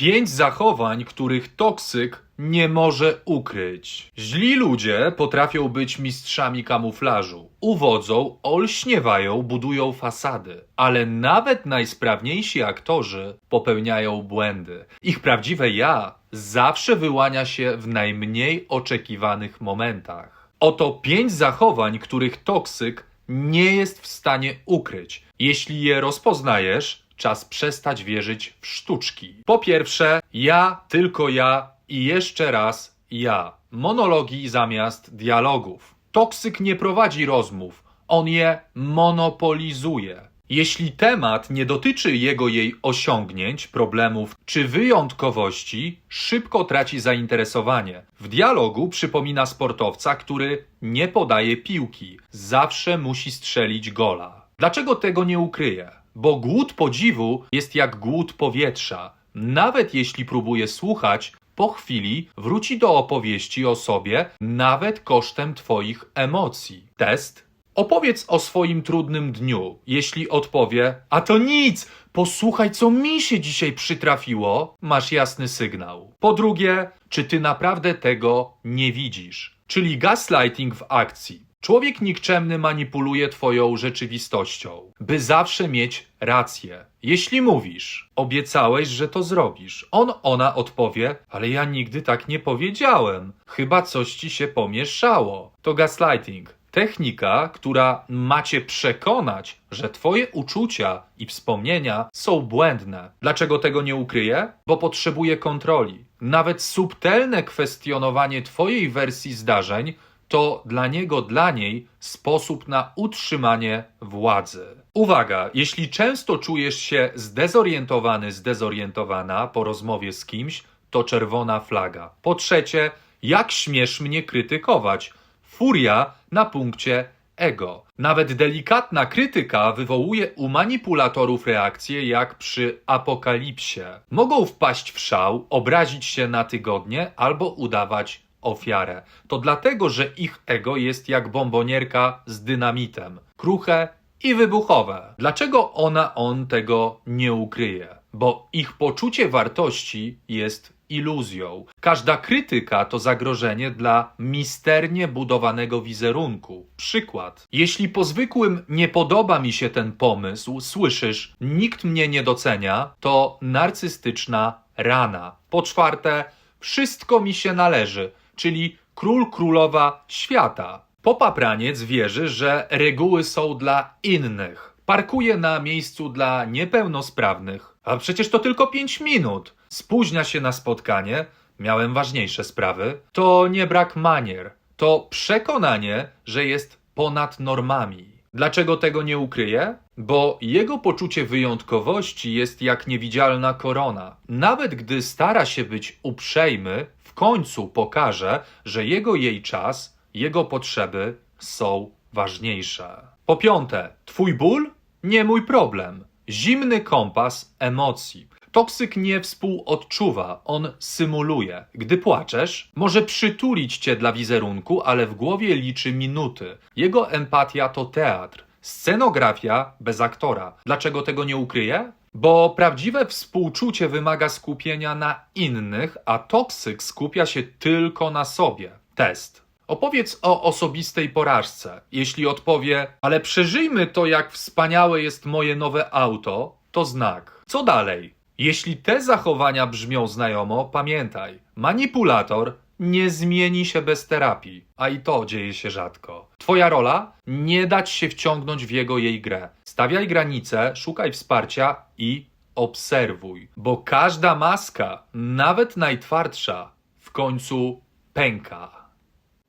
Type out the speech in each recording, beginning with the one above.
Pięć zachowań, których toksyk nie może ukryć. Źli ludzie potrafią być mistrzami kamuflażu. Uwodzą, olśniewają, budują fasady. Ale nawet najsprawniejsi aktorzy popełniają błędy. Ich prawdziwe ja zawsze wyłania się w najmniej oczekiwanych momentach. Oto pięć zachowań, których toksyk nie jest w stanie ukryć. Jeśli je rozpoznajesz, czas przestać wierzyć w sztuczki. Po pierwsze, ja, tylko ja i jeszcze raz ja. Monologi zamiast dialogów. Toksyk nie prowadzi rozmów, on je monopolizuje. Jeśli temat nie dotyczy jego jej osiągnięć, problemów czy wyjątkowości, szybko traci zainteresowanie. W dialogu przypomina sportowca, który nie podaje piłki, zawsze musi strzelić gola. Dlaczego tego nie ukryje? Bo głód podziwu jest jak głód powietrza. Nawet jeśli próbuje słuchać, po chwili wróci do opowieści o sobie, nawet kosztem Twoich emocji. Test. Opowiedz o swoim trudnym dniu. Jeśli odpowie, a to nic, posłuchaj, co mi się dzisiaj przytrafiło, masz jasny sygnał. Po drugie, czy ty naprawdę tego nie widzisz? Czyli gaslighting w akcji. Człowiek nikczemny manipuluje Twoją rzeczywistością, by zawsze mieć rację. Jeśli mówisz, obiecałeś, że to zrobisz, on, ona odpowie, ale ja nigdy tak nie powiedziałem, chyba coś ci się pomieszało. To gaslighting. Technika, która macie przekonać, że Twoje uczucia i wspomnienia są błędne. Dlaczego tego nie ukryje? Bo potrzebuje kontroli. Nawet subtelne kwestionowanie Twojej wersji zdarzeń to dla niego, dla niej sposób na utrzymanie władzy. Uwaga, jeśli często czujesz się zdezorientowany, zdezorientowana po rozmowie z kimś, to czerwona flaga. Po trzecie, jak śmiesz mnie krytykować? Furia na punkcie ego. Nawet delikatna krytyka wywołuje u manipulatorów reakcje jak przy apokalipsie. Mogą wpaść w szał, obrazić się na tygodnie albo udawać ofiarę. To dlatego, że ich ego jest jak bombonierka z dynamitem. Kruche i wybuchowe. Dlaczego ona, on tego nie ukryje? Bo ich poczucie wartości jest iluzją. Każda krytyka to zagrożenie dla misternie budowanego wizerunku. Przykład. Jeśli po zwykłym nie podoba mi się ten pomysł, słyszysz, nikt mnie nie docenia, to narcystyczna rana. Po czwarte, wszystko mi się należy czyli król królowa świata. Popapraniec wierzy, że reguły są dla innych. Parkuje na miejscu dla niepełnosprawnych. A przecież to tylko 5 minut. Spóźnia się na spotkanie. Miałem ważniejsze sprawy. To nie brak manier. To przekonanie, że jest ponad normami. Dlaczego tego nie ukryje? Bo jego poczucie wyjątkowości jest jak niewidzialna korona. Nawet gdy stara się być uprzejmy, w końcu pokaże, że jego jej czas, jego potrzeby są ważniejsze. Po piąte, twój ból? Nie mój problem. Zimny kompas emocji. Toksyk nie współodczuwa, on symuluje. Gdy płaczesz, może przytulić cię dla wizerunku, ale w głowie liczy minuty. Jego empatia to teatr. Scenografia bez aktora. Dlaczego tego nie ukryje? Bo prawdziwe współczucie wymaga skupienia na innych, a toksyk skupia się tylko na sobie. Test. Opowiedz o osobistej porażce. Jeśli odpowie, ale przeżyjmy to, jak wspaniałe jest moje nowe auto, to znak. Co dalej? Jeśli te zachowania brzmią znajomo, pamiętaj, manipulator nie zmieni się bez terapii, a i to dzieje się rzadko. Twoja rola? Nie dać się wciągnąć w jego jej grę. Stawiaj granice, szukaj wsparcia i obserwuj, bo każda maska, nawet najtwardsza, w końcu pęka.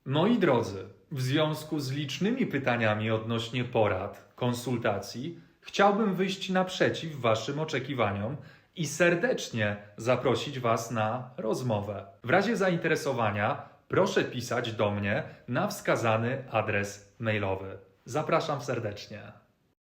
Moi drodzy, w związku z licznymi pytaniami odnośnie porad, konsultacji, chciałbym wyjść naprzeciw Waszym oczekiwaniom i serdecznie zaprosić Was na rozmowę. W razie zainteresowania proszę pisać do mnie na wskazany adres mailowy. Zapraszam serdecznie.